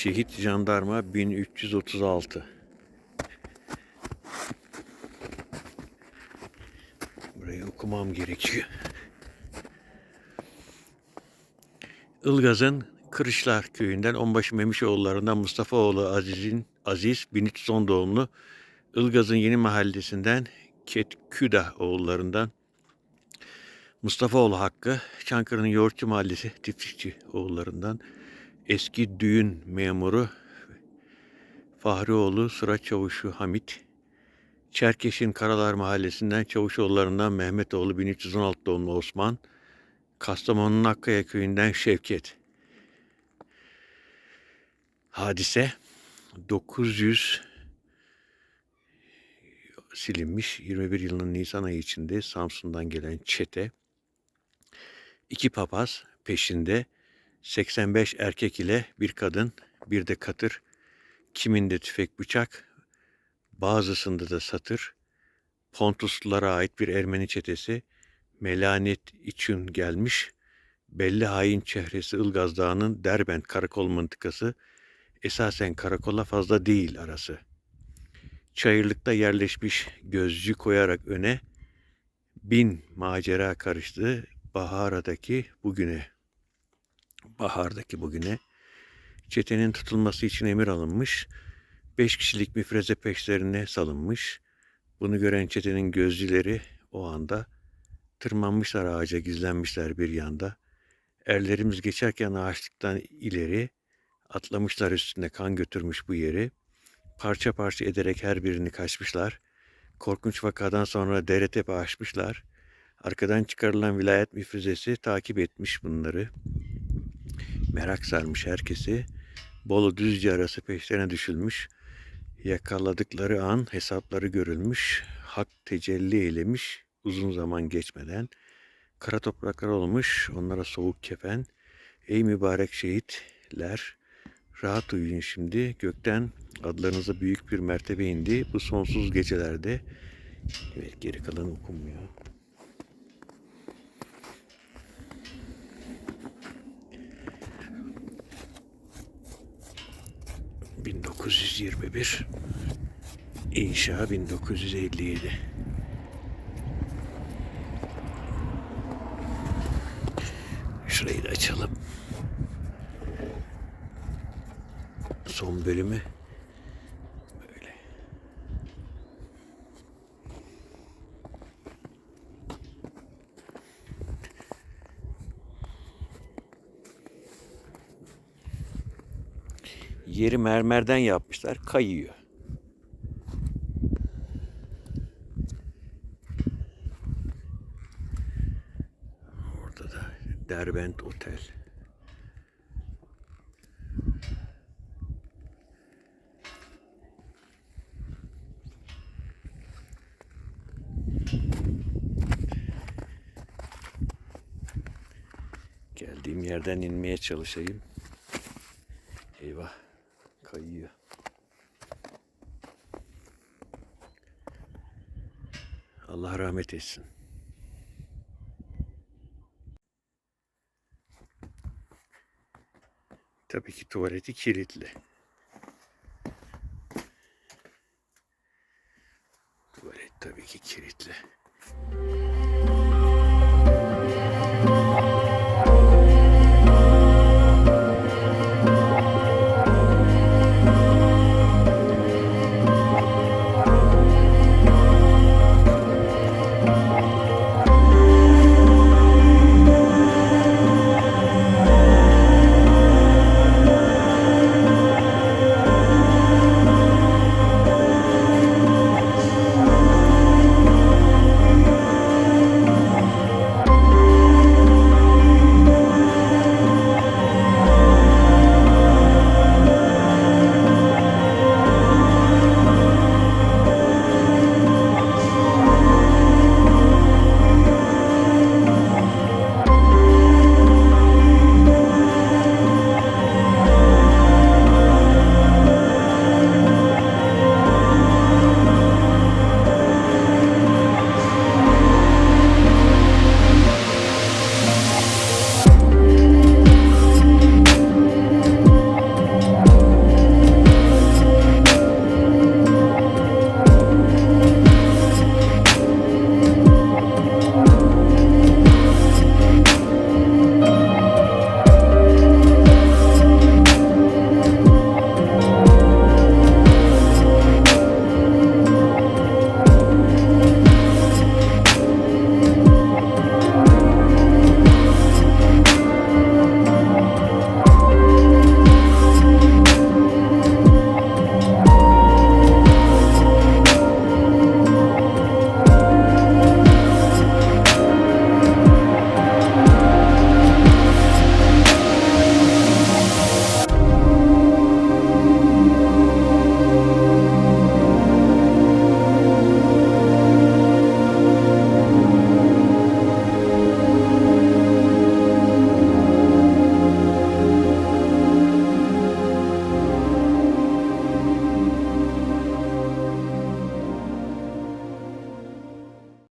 Şehit Jandarma 1336. Burayı okumam gerekiyor. Ilgaz'ın Kırışlar köyünden Onbaşı Memişoğullarından Mustafa'oğlu Aziz'in Aziz 1310 doğumlu Ilgaz'ın yeni mahallesinden Ketküda oğullarından Mustafa'oğlu Hakkı, Çankırı'nın Yoğurtçu Mahallesi Tiftikçi oğullarından eski düğün memuru Fahrioğlu Sıraç Çavuşu Hamit, Çerkeş'in Karalar Mahallesi'nden Çavuşoğullarından Mehmetoğlu 1316 doğumlu Osman, Kastamonu'nun Akkaya köyünden Şevket. Hadise 900 silinmiş 21 yılının Nisan ayı içinde Samsun'dan gelen çete iki papaz peşinde 85 erkek ile bir kadın bir de katır kiminde tüfek bıçak bazısında da satır Pontuslulara ait bir Ermeni çetesi melanet için gelmiş belli hain çehresi Ilgaz Dağı'nın Derbent karakol mıntıkası esasen karakola fazla değil arası. Çayırlıkta yerleşmiş gözcü koyarak öne bin macera karıştı Bahara'daki bugüne. Bahar'daki bugüne. Çetenin tutulması için emir alınmış. Beş kişilik müfreze peşlerine salınmış. Bunu gören çetenin gözcüleri o anda tırmanmışlar ağaca gizlenmişler bir yanda. Erlerimiz geçerken ağaçlıktan ileri atlamışlar üstüne kan götürmüş bu yeri. Parça parça ederek her birini kaçmışlar. Korkunç vakadan sonra dere tepe. Arkadan çıkarılan vilayet müfrezesi takip etmiş bunları. Merak sarmış herkesi. Bolu Düzce arası peşlerine düşülmüş. Yakaladıkları an hesapları görülmüş. Hak tecelli eylemiş uzun zaman geçmeden. Kara topraklar olmuş onlara soğuk kefen. Ey mübarek şehitler rahat uyuyun şimdi. Gökten adlarınıza büyük bir mertebe indi. Bu sonsuz gecelerde. Evet geri kalan okunmuyor. ...1921... ...inşa 1957... ...şurayı da açalım... ...son bölümü... Yeri mermerden yapmışlar, kayıyor. Orada da Derbent Otel. Geldiğim yerden inmeye çalışayım. Eyvah. Kayıyor. Allah rahmet etsin. Tabii ki tuvaleti kilitli.